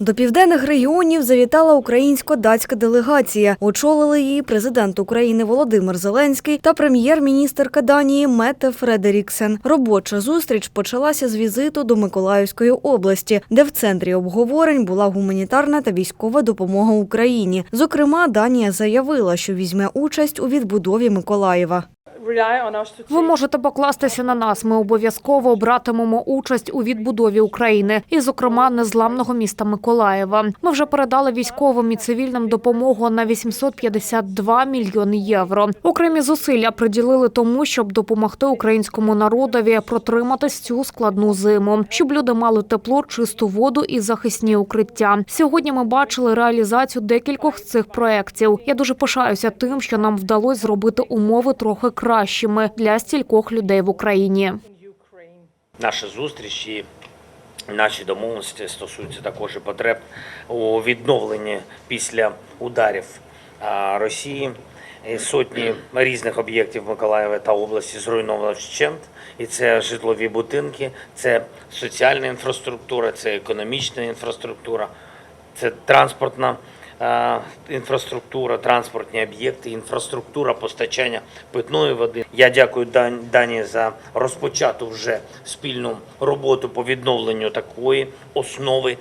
До південних регіонів завітала українсько-датська делегація. Очолили її президент України Володимир Зеленський та прем'єр-міністерка Данії Мете Фредеріксен. Робоча зустріч почалася з візиту до Миколаївської області, де в центрі обговорень була гуманітарна та військова допомога Україні. Зокрема, Данія заявила, що візьме участь у відбудові Миколаєва. Ви можете покластися на нас. Ми обов'язково братимемо участь у відбудові України, і, зокрема, незламного міста Миколаєва. Ми вже передали військовим і цивільним допомогу на 852 мільйони євро. Окремі зусилля приділили тому, щоб допомогти українському народові протриматись цю складну зиму, щоб люди мали тепло, чисту воду і захисні укриття. Сьогодні ми бачили реалізацію декількох з цих проєктів. Я дуже пишаюся тим, що нам вдалося зробити умови трохи кращими для стількох людей в Україні. Ukraine. Наші зустрічі, наші домовленості стосуються також і потреб у відновленні після ударів Росії. Сотні різних об'єктів Миколаєва та області зруйновано вщент. І це житлові будинки, це соціальна інфраструктура, це економічна інфраструктура, це транспортна інфраструктура, транспортні об'єкти, інфраструктура постачання питної води. Я дякую Дані за розпочату вже спільну роботу по відновленню такої основи,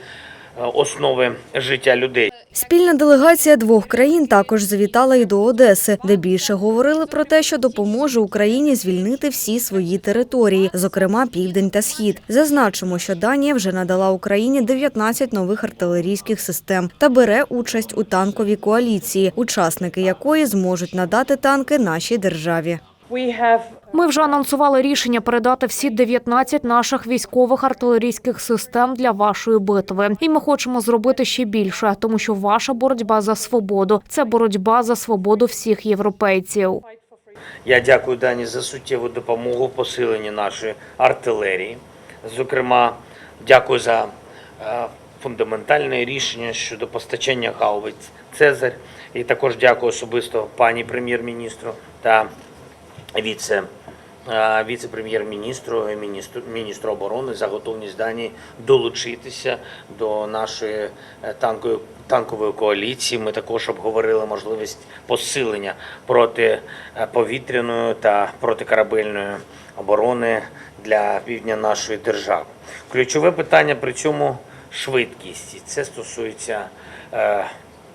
е, основи життя людей. Спільна делегація двох країн також завітала і до Одеси, де більше говорили про те, що допоможе Україні звільнити всі свої території, зокрема південь та схід. Зазначимо, що Данія вже надала Україні 19 нових артилерійських систем та бере участь у танковій коаліції, учасники якої зможуть надати танки нашій державі. Ми вже анонсували рішення передати всі 19 наших військових артилерійських систем для вашої битви. І ми хочемо зробити ще більше, тому що ваша боротьба за свободу це боротьба за свободу всіх європейців. Я дякую Дані за суттєву допомогу посиленні нашої артилерії. Зокрема, дякую за е, фундаментальне рішення щодо постачання гаубиць Цезарь. І також дякую особисто пані прем'єр-міністру та віце. е, Віце-прем'єр-міністру міністру, міністру оборони за готовність Данії долучитися до нашої е, танкової, танкової коаліції. Ми також обговорили можливість посилення протиповітряної та протикорабельної оборони для півдня нашої держави. Ключове питання при цьому швидкість. І це стосується е,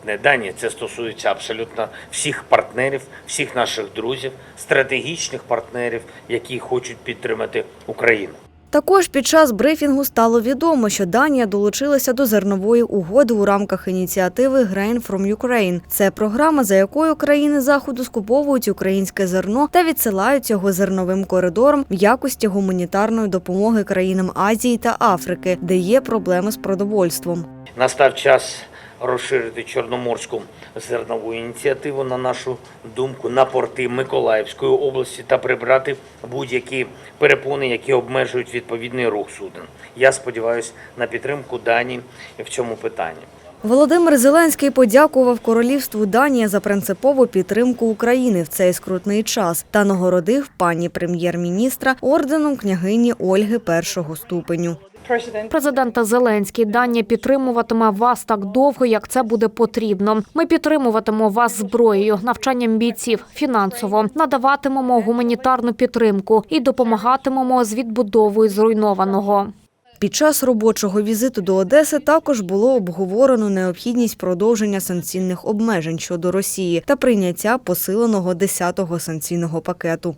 не Данії, це стосується абсолютно всіх партнерів, всіх наших друзів, стратегічних партнерів, які хочуть підтримати Україну. Також під час брифінгу стало відомо, що Данія долучилася до зернової угоди у рамках ініціативи Grain from Ukraine. Це програма, за якою країни заходу скуповують українське зерно та відсилають його зерновим коридором в якості гуманітарної допомоги країнам Азії та Африки, де є проблеми з продовольством. Настав час розширити Чорноморську зернову ініціативу, на нашу думку, на порти Миколаївської області та прибрати будь-які перепони, які обмежують відповідний рух суден. Я сподіваюся на підтримку Дані в цьому питанні. Володимир Зеленський подякував королівству Данія за принципову підтримку України в цей скрутний час та нагородив пані прем'єр-міністра орденом княгині Ольги першого ступеню. Президента Зеленський Данія підтримуватиме вас так довго, як це буде потрібно. Ми підтримуватимемо вас зброєю, навчанням бійців, фінансово, надаватимемо гуманітарну підтримку і допомагатимемо з відбудовою зруйнованого. Під час робочого візиту до Одеси також було обговорено необхідність продовження санкційних обмежень щодо Росії та прийняття посиленого 10-го санкційного пакету.